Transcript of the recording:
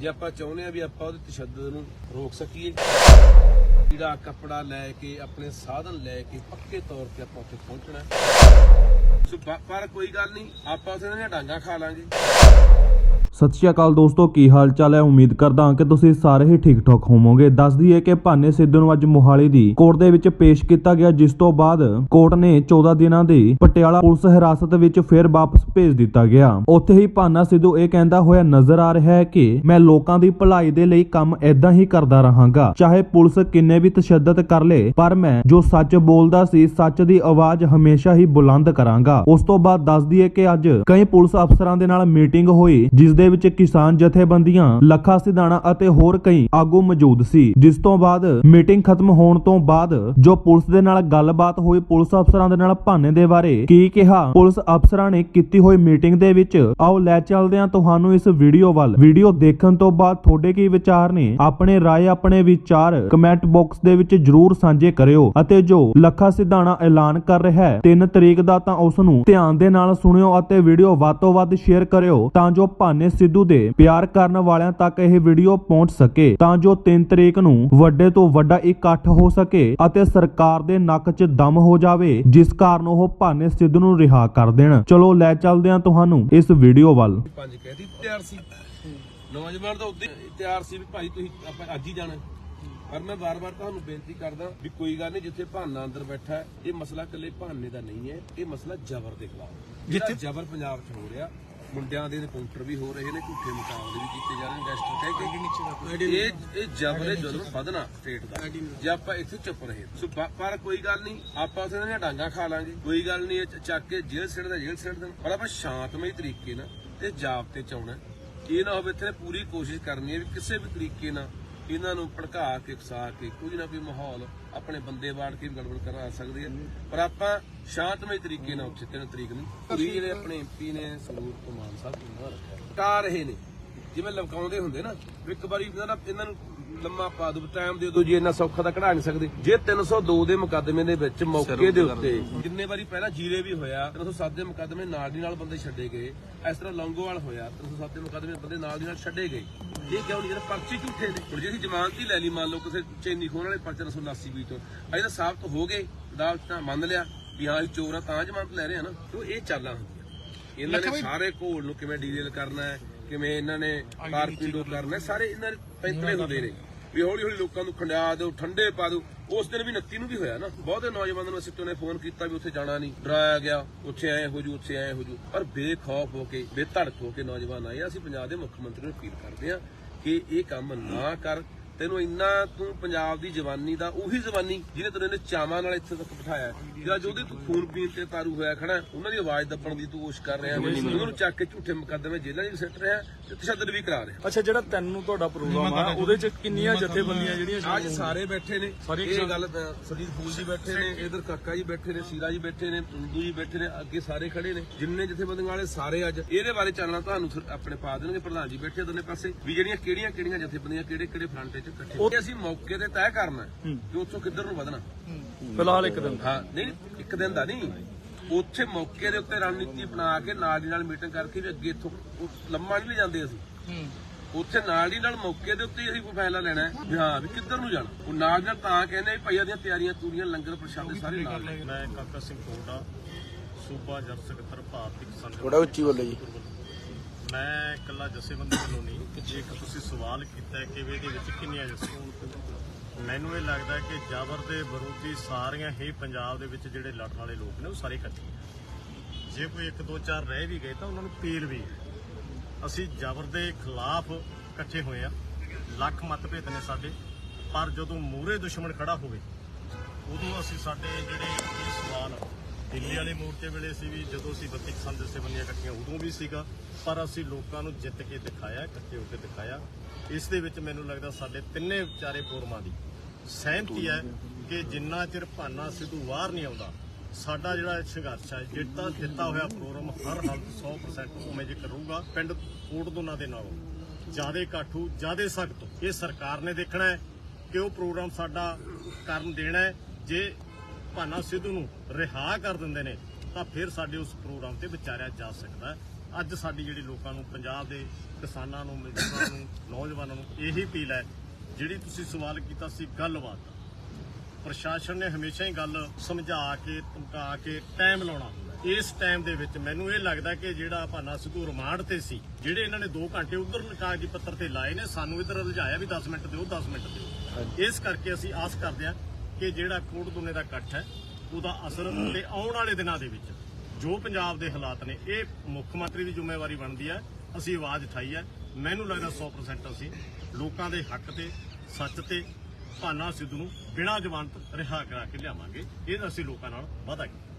ਜੇ ਆਪਾਂ ਚਾਹੁੰਦੇ ਆ ਵੀ ਆਪਾਂ ਉਹਦੇ ਤਸ਼ੱਦਦ ਨੂੰ ਰੋਕ ਸਕੀਏ ਜਿਹੜਾ ਕੱਪੜਾ ਲੈ ਕੇ, ਆਪਣੇ ਸਾਧਨ ਲੈ ਕੇ ਪੱਕੇ ਤੌਰ ਤੇ ਆਪਾਂ ਉੱਥੇ ਪਹੁੰਚਣਾ। ਸੋ ਪਰ ਕੋਈ ਗੱਲ ਨਹੀਂ, ਆਪਾਂ ਉੱਥੇ ਦੀਆਂ ਡਾਂਗਾ ਖਾ ਲਾਂਗੇ। ਸਤਿ ਸ਼੍ਰੀ ਅਕਾਲ ਦੋਸਤੋ, ਕੀ ਹਾਲ ਚਾਲ ਹੈ? ਉਮੀਦ ਕਰਦਾ ਹਾਂ ਕਿ ਤੁਸੀਂ ਸਾਰੇ ਹੀ ਠੀਕ ਠਾਕ ਹੋਵੋਗੇ। ਦੱਸ ਦਈਏ ਕਿ ਭਾਨੇ ਸਿੱਧੂ ਨੂੰ ਅੱਜ ਮੋਹਾਲੀ ਦੀ ਕੋਰਟ ਦੇ ਵਿੱਚ ਪੇਸ਼ ਕੀਤਾ ਗਿਆ, ਜਿਸ ਤੋਂ ਬਾਅਦ ਕੋਰਟ ਨੇ 14 ਦਿਨਾਂ ਦੀ ਪਟਿਆਲਾ ਪੁਲਿਸ ਹਿਰਾਸਤ ਵਿੱਚ ਫਿਰ ਵਾਪਸ ਭੇਜ ਦਿੱਤਾ ਗਿਆ। ਉੱਥੇ ਹੀ ਭਾਨਾ ਸਿੱਧੂ ਇਹ ਕਹਿੰਦਾ ਹੋਇਆ ਨਜ਼ਰ ਆ ਰਿਹਾ ਹੈ ਕਿ ਮੈਂ ਲੋਕਾਂ ਦੀ ਭਲਾਈ ਦੇ ਲਈ ਕੰਮ ਐਦਾਂ ਹੀ ਕਰਦਾ ਰਹਾਂਗਾ। ਚਾਹੇ ਪੁਲਿਸ ਕਿੰਨੇ ਵੀ ਤਸ਼ੱਦਦ ਕਰ ਲੇ, ਪਰ ਮੈਂ ਜੋ ਸੱਚ ਬੋਲਦਾ ਸੀ, ਸੱਚ ਦੀ ਆਵਾਜ਼ ਹਮੇਸ਼ਾ ਹੀ ਬੁਲੰਦ ਕਰਾਂਗਾ। ਉਸ ਤੋਂ ਬਾਅਦ ਦੱਸ ਦਈਏ ਕਿ ਅੱਜ ਕਈ ਪੁਲਿਸ ਅਫਸਰਾਂ ਦੇ ਨਾਲ ਮੀਟਿੰਗ ਹੋਈ, ਜਿਸ ਦੇ ਵਿੱਚ ਕਿਸਾਨ ਜਥੇਬੰਦੀਆਂ, ਲੱਖਾ ਸਿਧਾਣਾ ਅਤੇ ਹੋਰ ਕਈ ਆਗੂ ਮੌਜੂਦ ਸੀ। ਜਿਸ ਤੋਂ ਬਾਅਦ ਮੀਟਿੰਗ ਖਤਮ ਹੋਣ ਤੋਂ ਬਾਅਦ ਜੋ ਪੁਲਿਸ ਦੇ ਨਾਲ ਗੱਲਬਾਤ ਹੋਈ, ਪੁਲਿਸ ਅਫਸਰਾਂ ਦੇ ਨਾਲ ਭਾਨੇ ਦੇ ਬਾਰੇ ਕੀ ਕਿਹਾ, ਪੁਲਿਸ ਅਫਸਰਾਂ ਨੇ ਕੀਤੀ ਹੋਈ ਮੀਟਿੰਗ ਦੇ ਵਿੱਚ, ਆਓ ਲੈ ਚੱਲਦੇ ਹਾਂ ਤੁਹਾਨੂੰ ਇਸ ਵੀਡੀਓ ਵੱਲ। ਵੀਡੀਓ ਦੇਖਣ ਤੋਂ ਬਾਅਦ ਤੁਹਾਡੇ ਕੀ ਵਿਚਾਰ ਨੇ? ਆਪਣੇ ਰਾਏ, ਆਪਣੇ ਵਿਚਾਰ ਕਮੈਂਟ ਬਾਕਸ ਦੇ ਵਿੱਚ ਜਰੂਰ ਸਾਂਝੇ ਕਰਿਓ ਅਤੇ ਜੋ ਲੱਖਾ ਸਿਧਾਣਾ ਐਲਾਨ ਕਰ ਰਿਹਾ ਹੈ 3 ਤਰੀਕ ਦਾ ਤਾਂ ਉਸ ਨੂੰ ਧਿਆਨ ਦੇ ਨਾਲ ਸੁਣਿਓ ਅਤੇ ਵੀਡੀਓ ਵੱਧ ਤੋਂ ਵੱਧ ਸ਼ੇਅਰ ਕਰਿਓ ਤਾਂ ਜੋ ਭਾਨੇ ਸਿੱਧੂ ਦੇ ਪਿਆਰ ਕਰਨ ਵਾਲਿਆਂ ਤੱਕ ਇਹ ਵੀਡੀਓ ਪਹੁੰਚ ਸਕੇ ਤਾਂ ਜੋ 3 ਤਰੀਕ ਨੂੰ ਵੱਡੇ ਤੋਂ ਵੱਡਾ ਇਕੱਠ ਹੋ ਸਕੇ ਅਤੇ ਸਰਕਾਰ ਦੇ ਨੱਕ 'ਚ ਦਮ ਹੋ ਜਾਵੇ ਜਿਸ ਕਾਰਨ ਉਹ ਭਾਨੇ ਸਿੱਧੂ ਨੂੰ ਰਿਹਾ ਕਰ ਦੇਣ। ਚਲੋ ਲੈ ਚੱਲਦੇ ਹਾਂ ਤੁਹਾਨੂੰ ਇਸ ਵੀਡੀਓ ਵੱਲ। ਪੰਜ ਕਹਿਦੀ ਤਿਆਰ ਸੀ। ਨੌਜਵਾਨ ਤਾਂ ਉਦੋਂ ਹੀ ਤਿਆਰ ਸੀ ਵੀ ਭਾਈ ਤੁਸੀਂ ਆਪਾਂ ਅੱਜ ਹੀ ਜਾਣਾ। ਪਰ ਮੈਂ ਵਾਰ-ਵਾਰ ਤੁਹਾਨੂੰ ਬੇਨਤੀ ਕਰਦਾ ਵੀ ਕੋਈ ਗੱਲ ਨਹੀਂ ਜਿੱਥੇ ਭਾਨਾ ਅੰਦਰ ਬੈਠਾ ਹੈ, ਇਹ ਮਸਲਾ ਇਕੱਲੇ ਭਾਨੇ ਦਾ ਨਹੀਂ ਹੈ ਇਹ ਮਸਲਾ ਜ਼ਬਰ ਦੇ ਖਿਲਾਫ। ਜਿੱਥੇ ਜ਼ਬਰ ਪੰਜਾਬ 'ਚ ਹੋ ਰਿਹਾ ਮੁੰਡਿਆਂ ਦੇ ਕਾਊਂਟਰ ਵੀ ਹੋ ਰਹੇ ਨੇ ਝੂਠੇ ਮੁਕਾਬਲੇ ਵੀ ਕੀਤੇ ਜਾ ਰਹੇ ਨੇ ਗੈਸਟਰ ਕਹਿ ਕੇ। ਇਹ ਇਹ ਜ਼ਬਰ ਜ਼ੁਲਮ ਵਧਣਾ ਸਟੇਟ ਦਾ। ਜੇ ਆਪਾਂ ਇੱਥੇ ਚੁੱਪ ਰਹੇ ਸੋ ਪਰ ਕੋਈ ਗੱਲ ਨਹੀਂ ਆਪਾਂ ਉੱਥੇ ਦੀਆਂ ਡਾਂਗਾ ਖਾ ਲਾਂਗੇ। ਕੋਈ ਗੱਲ ਨਹੀਂ ਇਹ ਚੱਕ ਕੇ ਜੇਲ੍ਹ ਸਿੱਟ ਦਾ ਜੇਲ੍ਹ ਸਿੱਟ ਦੇਣ। ਪਰ ਆਪਾਂ ਸ਼ਾਂਤਮਈ ਤਰੀਕੇ ਨਾਲ ਤੇ ਜਾਬਤੇ ਚ ਆਉਣਾ ਇਹ ਨਾ ਹੋਵੇ ਇੱਥੇ ਪੂਰੀ ਕੋਸ਼ਿਸ਼ ਕਰਨੀ ਹੈ ਵੀ ਕਿਸੇ ਵੀ ਤਰੀਕੇ ਨਾਲ ਇਹਨਾਂ ਨੂੰ ਭੜਕਾ ਕੇ ਉਕਸਾ ਕੇ ਕੁਝ ਨਾ ਕੋਈ ਮਾਹੌਲ ਆਪਣੇ ਬੰਦੇ ਬਾੜ ਕੇ ਵੀ ਗੜਬੜ ਕਰਾ ਸਕਦੇ ਆ ਪਰ ਆਪਾਂ ਸ਼ਾਂਤਮਈ ਤਰੀਕੇ ਨਾਲ ਉੱਥੇ ਤਿੰਨ ਤਰੀਕ ਨੂੰ ਪੂਰੀ ਜਿਹੜੇ ਆਪਣੇ ਐਮਪੀ ਨੇ ਸਰੂਰ ਕੁਮਾਰ ਸਾਹਿਬ ਨੂੰ ਰੱਖਿਆ। ਟਾ ਰਹੇ ਨੇ। ਜਿਵੇਂ ਲਮਕਾਉਂਦੇ ਹੁੰਦੇ ਨਾ, ਇੱਕ ਵਾਰੀ ਇਹਨਾਂ ਨੂੰ ਲੰਮਾ ਪਾ ਦੋ ਟਾਈਮ ਦੇ ਦੋ ਜੀ ਇੰਨਾ ਸੌਖਾ ਤਾਂ ਕਢਾ ਨਹੀਂ ਸਕਦੇ। ਜੇ 302 ਦੇ ਮੁਕੱਦਮੇ ਦੇ ਵਿੱਚ ਮੌਕੇ ਦੇ ਉੱਤੇ ਜਿੰਨੇ ਵਾਰੀ ਪਹਿਲਾਂ ਜੀਰੇ ਵੀ ਹੋਇਆ 307 ਦੇ ਮੁਕੱਦਮੇ ਨਾਲ ਦੀ ਨਾਲ ਬੰਦੇ ਛੱਡੇ ਗਏ। ਇਸ ਤਰ੍ਹਾਂ ਲੌਂਗੋਵਾਲ ਹੋਇਆ 307 ਦੇ ਮੁਕੱਦਮੇ ਬੰਦੇ ਨਾਲ ਦੀ ਨਾਲ ਛੱਡੇ ਗਏ। ਇਹ ਕਿਉਂ ਨਹੀਂ ਜਿਹੜਾ ਪਰਚੇ ਝੂਠੇ ਨੇ। ਹੁਣ ਜੇ ਅਸੀਂ ਜ਼ਮਾਨਤ ਹੀ ਲੈ ਲਈ ਮੰਨ ਲਓ ਕਿਸੇ ਚੈਨੀ ਖੋਣ ਵਾਲੇ ਪਰਚੇ 379 ਵੀ ਤੋਂ ਅਜੇ ਤਾਂ ਸਾਬਤ ਹੋ ਗਏ ਅਦਾਲਤ ਤਾਂ ਮੰਨ ਲਿਆ ਵੀ ਹਾਂ ਅਸੀਂ ਚੋਰ ਆ ਤਾਂ ਜ਼ਮਾਨਤ ਲੈ ਰਹੇ ਆ ਨਾ। ਤੋ ਇਹ ਚਾਲਾਂ ਹੁੰਦੀਆਂ? ਇਹਨਾਂ ਨੇ ਸਾਰੇ ਘੋਲ ਨੂੰ ਕਿਵੇਂ ਡੀਲ ਕਰਨਾ ਹੈ ਕਿਵੇਂ ਇਹਨਾਂ ਨੇ ਕਾਰਪਿੰਡੋ ਕਰਨਾ ਸਾਰੇ ਇਹਨਾਂ ਦੇ ਪੈਂਤਰੇ ਹੁੰਦੇ ਨੇ। ਵੀ ਹੌਲੀ ਹੌਲੀ ਲੋਕਾਂ ਨੂੰ ਖੰਡਿਆ ਦਿਓ, ਠੰਡੇ ਪਾ ਦਿਓ। ਉਸ ਦਿਨ ਵੀ 29 ਨੂੰ ਵੀ ਹੋਇਆ ਨਾ। ਬਹੁਤੇ ਨੌਜਵਾਨਾਂ ਨੂੰ ਅਸੀਂ ਨੇ ਫੋਨ ਕੀਤਾ ਵੀ ਉੱਥੇ ਜਾਣਾ ਨਹੀਂ। ਡਰਾਇਆ ਗਿਆ, ਉੱਥੇ ਆਏ ਹੋ ਜੂ, ਉੱਥੇ ਆਏ ਹੋ ਜੂ। ਪਰ ਬੇਖੌਫ ਹੋ ਕੇ, ਬੇਧੜਕ ਹੋ ਕੇ ਨੌਜਵਾਨ ਆਏ ਅਸੀਂ ਪੰਜਾਬ ਦੇ ਮੁੱਖ ਮੰਤਰੀ ਨੂੰ ਅਪੀਲ ਕਰਦੇ ਹਾਂ ਕਿ ਇਹ ਕੰਮ ਨਾ ਕਰ। ਤੈਨੂੰ ਇੰਨਾ ਤੂੰ ਪੰਜਾਬ ਦੀ ਜਵਾਨੀ ਦਾ ਉਹੀ ਜਵਾਨੀ ਜਿਹਨੇ ਤੈਨੂੰ ਇਹਨੇ ਚਾਵਾਂ ਨਾਲ ਇੱਥੇ ਤੱਕ ਬਿਠਾਇਆ। ਜਿਹੜਾ ਜਿਹਦੇ ਤੂੰ ਖੂਨ ਪੀਣ ਤੇ ਤਾਰੂ ਹੋਇਆ ਖੜਾ ਉਹਨਾਂ ਦੀ ਆਵਾਜ਼ ਦੱਬਣ ਦੀ ਤੂੰ ਕੋਸ਼ਿਸ਼ ਕਰ ਰਿਹਾ। ਉਹਨਾਂ ਨੂੰ ਚੱਕ ਕੇ ਝੂਠੇ ਮੁਕੱਦਮੇ ਜੇਲ੍ਹਾਂ 'ਚ ਸਿੱਟ ਰਿਹਾ ਤੇ ਤਸ਼ੱਦਦ ਵੀ ਕਰਾ ਰਿਹਾ। ਅੱਛਾ ਜਿਹੜਾ ਤਿੰਨ ਤੁਹਾਡਾ ਪ੍ਰੋਗਰਾਮ ਆ ਉਹਦੇ ਚ ਕਿੰਨੀਆਂ ਜਥੇਬੰਦੀਆਂ ਜਿਹੜੀਆਂ ਅੱਜ ਸਾਰੇ ਬੈਠੇ ਨੇ। ਇਹ ਗੱਲ ਸਰਜੀਤ ਫੂਲ ਜੀ ਬੈਠੇ ਨੇ ਇਧਰ ਕਾਕਾ ਜੀ ਬੈਠੇ ਨੇ ਸੀਰਾ ਜੀ ਬੈਠੇ ਨੇ ਤੁੰਦੂ ਜੀ ਬੈਠੇ ਨੇ ਅੱਗੇ ਸਾਰੇ ਖੜੇ ਨੇ। ਜਿੰਨੇ ਜਥੇਬੰਦੀਆਂ ਵਾਲੇ ਸਾਰੇ ਅੱਜ। ਇਹਦੇ ਬਾਰੇ ਚਾਨਣਾ ਤੁਹਾਨੂੰ ਫਿਰ ਆਪਣੇ ਪਾ ਦੇਣਗੇ। ਪ੍ਰਧਾਨ ਜੀ ਬੈਠੇ ਦੋਨੇ ਪਾਸੇ। ਵੀ ਜਿਹੜੀਆਂ ਕਿਹੜੀਆਂ ਕਿਹੜੀਆਂ ਜਥੇਬੰਦੀਆਂ ਕਿਹੜੇ ਕਿਹੜੇ ਫਰੰਟ ਉਹ ਅਸੀਂ ਮੌਕੇ ਤੇ ਤੈਅ ਕਰਨਾ ਹੈ ਕਿ ਉੱਥੋਂ ਕਿੱਧਰ ਨੂੰ ਵਧਣਾ। ਫਿਲਹਾਲ ਇੱਕ ਦਿਨ। ਹਾਂ ਨਹੀਂ ਇੱਕ ਦਿਨ ਦਾ ਨਹੀਂ। ਉੱਥੇ ਮੌਕੇ ਦੇ ਉੱਤੇ ਰਣਨੀਤੀ ਬਣਾ ਕੇ ਨਾਲ ਦੀ ਨਾਲ ਮੀਟਿੰਗ ਕਰਕੇ ਵੀ ਅੱਗੇ ਇੱਥੋਂ ਲੰਮਾ ਨਹੀਂ ਲੈ ਜਾਂਦੇ ਅਸੀਂ। ਉੱਥੇ ਨਾਲ ਦੀ ਨਾਲ ਮੌਕੇ ਦੇ ਉੱਤੇ ਹੀ ਅਸੀਂ ਕੋਈ ਫੈਸਲਾ ਲੈਣਾ ਹੈ ਵੀ ਹਾਂ ਵੀ ਕਿੱਧਰ ਨੂੰ ਜਾਣਾ। ਉਹ ਨਾਲ ਦੀ ਨਾਲ ਤਾਂ ਕਹਿੰਦੇ ਵੀ ਭਈਆ ਦੀਆਂ ਤਿਆਰੀਆਂ ਤੂਰੀਆਂ ਲੰਗਰ ਪ੍ਰਸ਼ਾਦੇ ਸਾਰੇ ਨਾਲ। ਮੈਂ ਕਾਕਾ ਸਿੰਘ ਕੋਟਾ ਸੂਬਾ ਜਰ ਸਕੱਤਰ ਭਾਰਤੀ ਕਿਸਾਨ ਥੋੜਾ ਉੱਚੀ ਬੋਲੋ ਜੀ। ਮੈਂ ਇਕੱਲਾ ਜਥੇਬੰਦੀ ਵੱਲੋਂ ਨਹੀਂ ਜੇ ਤੁਸੀਂ ਸਵਾਲ ਕੀਤਾ ਕਿ ਇਹਦੇ ਵਿੱਚ ਕਿੰਨੀਆਂ ਜਥੇਬੰਦੀਆਂ ਮੈਨੂੰ ਇਹ ਲੱਗਦਾ ਕਿ ਜਾਬਰ ਦੇ ਵਿਰੋਧੀ ਸਾਰੀਆਂ ਹੀ ਪੰਜਾਬ ਦੇ ਵਿੱਚ ਜਿਹੜੇ ਲੜਨ ਵਾਲੇ ਲੋਕ ਨੇ, ਉਹ ਸਾਰੇ ਇਕੱਠੇ ਹੈ ਜੇ ਕੋਈ ਇੱਕ ਦੋ ਚਾਰ ਰਹਿ ਵੀ ਗਏ ਤਾਂ ਉਹਨਾਂ ਨੂੰ ਪੀਲ ਵੀ ਹੈ। ਅਸੀਂ ਜਾਬਰ ਦੇ ਖਿਲਾਫ ਇਕੱਠੇ ਹੋਏ ਆ। ਲੱਖ ਮਤਭੇਦ ਨੇ ਸਾਡੇ। ਪਰ ਜਦੋਂ ਮੂਹਰੇ ਦੁਸ਼ਮਣ ਖੜਾ ਹੋਵੇ, ਉਦੋਂ ਅਸੀਂ ਸਾਡੇ ਜਿਹੜੇ ਇਹ ਸਵਾਲ ਦਿੱਲੀ ਵਾਲੇ ਮੋਰਚੇ ਵੇਲੇ ਸੀ ਵੀ ਜਦੋਂ ਅਸੀਂ 32 ਕਿਸਾਨ ਜਥੇਬੰਦੀਆਂ ਇਕੱਠੀਆਂ, ਉਦੋਂ ਵੀ ਸੀਗਾ। ਪਰ ਅਸੀਂ ਲੋਕਾਂ ਨੂੰ ਜਿੱਤ ਕੇ ਦਿਖਾਇਆ, ਇਕੱਠੇ ਹੋ ਕੇ ਦਿਖਾਇਆ। ਇਸ ਦੇ ਵਿੱਚ ਮੈਨੂੰ ਲੱਗਦਾ ਸਾਡੇ ਤਿੰਨੇ ਵਿਚਾਰੇ ਫੋਰਮਾਂ ਦੀ। ਸਹਿਮਤੀ ਹੈ ਕਿ ਜਿੰਨਾ ਚਿਰ ਭਾਨਾ ਸਿੱਧੂ ਬਾਹਰ ਨਹੀਂ ਆਉਂਦਾ, ਸਾਡਾ ਜਿਹੜਾ ਸੰਘਰਸ਼ ਹੈ, ਜਿੱਤਾ ਦਿੱਤਾ ਹੋਇਆ ਪ੍ਰੋਗਰਾਮ ਹਰ ਹਾਲਤ 100% ਉਵੇਂ ਜੇ ਕਰੂਗਾ, ਪਿੰਡ ਕੋਟ ਦੋਨਾਂ ਦੇ ਨਾਲੋਂ। ਜਿਆਦੇ ਕਾਠੂ, ਜਿਆਦੇ ਸਖਤ। ਇਹ ਸਰਕਾਰ ਨੇ ਦੇਖਣਾ ਹੈ ਕਿ ਉਹ ਪ੍ਰੋਗਰਾਮ ਸਾਡਾ ਕਰਨ ਦੇਣਾ ਹੈ। ਜੇ ਭਾਨਾ ਸਿੱਧੂ ਨੂੰ ਰਿਹਾ ਕਰ ਦਿੰਦੇ ਨੇ ਤਾਂ ਫਿਰ ਸਾਡੇ ਉਸ ਪ੍ਰੋਗਰਾਮ ਤੇ ਵਿਚਾਰਿਆ ਜਾ ਸਕਦਾ ਅੱਜ ਸਾਡੀ ਜਿਹੜੀ ਲੋਕਾਂ ਨੂੰ ਪੰਜਾਬ ਦੇ ਕਿਸਾਨਾਂ ਨੂੰ ਮਜ਼ਦੂਰਾਂ ਨੂੰ ਨੌਜਵਾਨਾਂ ਨੂੰ ਇਹੀ ਅਪੀਲ ਹੈ ਜਿਹੜੀ ਤੁਸੀਂ ਸਵਾਲ ਕੀਤਾ ਸੀ ਗੱਲਬਾਤ ਪ੍ਰਸ਼ਾਸਨ ਨੇ ਹਮੇਸ਼ਾ ਹੀ ਗੱਲ ਸਮਝਾ ਕੇ ਧਮਕਾ ਕੇ ਟਾਈਮ ਲਾਉਣਾ। ਇਸ ਟਾਈਮ ਦੇ ਵਿੱਚ ਮੈਨੂੰ ਇਹ ਲੱਗਦਾ ਕਿ ਜਿਹੜਾ ਭਾਨਾ ਸਿੱਧੂ ਰਿਮਾਂਡ ਤੇ ਸੀ ਜਿਹੜੇ ਇਹਨਾਂ ਨੇ 2 ਘੰਟੇ ਉਧਰ ਕਾਗਜ਼ੀ ਪੱਤਰ ਤੇ ਲਾਏ ਨੇ ਸਾਨੂੰ ਇਧਰ ਲਜਾਇਆ ਵੀ 10 ਮਿੰਟ ਦਿਓ 10 ਮਿੰਟ ਦਿਓ। ਇਸ ਕਰਕੇ ਅਸੀਂ ਆਸ ਕਰਦੇ ਹਾਂ ਕਿ ਜਿਹੜਾ ਕੋਟ ਦੁਨੇ ਦਾ ਇਕੱਠ ਹੈ, ਉਹਦਾ ਅਸਰ ਤੇ ਆਉਣ ਵਾਲੇ ਦਿਨਾਂ ਦੇ ਵਿੱਚ ਜੋ ਪੰਜਾਬ ਦੇ ਹਾਲਾਤ ਨੇ, ਇਹ ਮੁੱਖ ਮੰਤਰੀ ਦੀ ਜ਼ਿੰਮੇਵਾਰੀ ਬਣਦੀ ਹੈ, ਅਸੀਂ ਆਵਾਜ਼ ਉਠਾਈ ਹੈ। ਮੈਨੂੰ ਲੱਗਦਾ 100% ਅਸੀਂ ਲੋਕਾਂ ਦੇ ਹੱਕ ਤੇ, ਸੱਚ ਤੇ, ਭਾਨਾ ਸਿੱਧੂ ਨੂੰ ਬਿਨਾਂ ਜ਼ਮਾਨਤ ਰਿਹਾ ਕਰਾ ਕੇ ਲਿਆਵਾਂਗੇ। ਇਹ ਅਸੀਂ ਲੋਕਾਂ ਨਾਲ ਵਾਅਦਾ ਕੀਤਾ।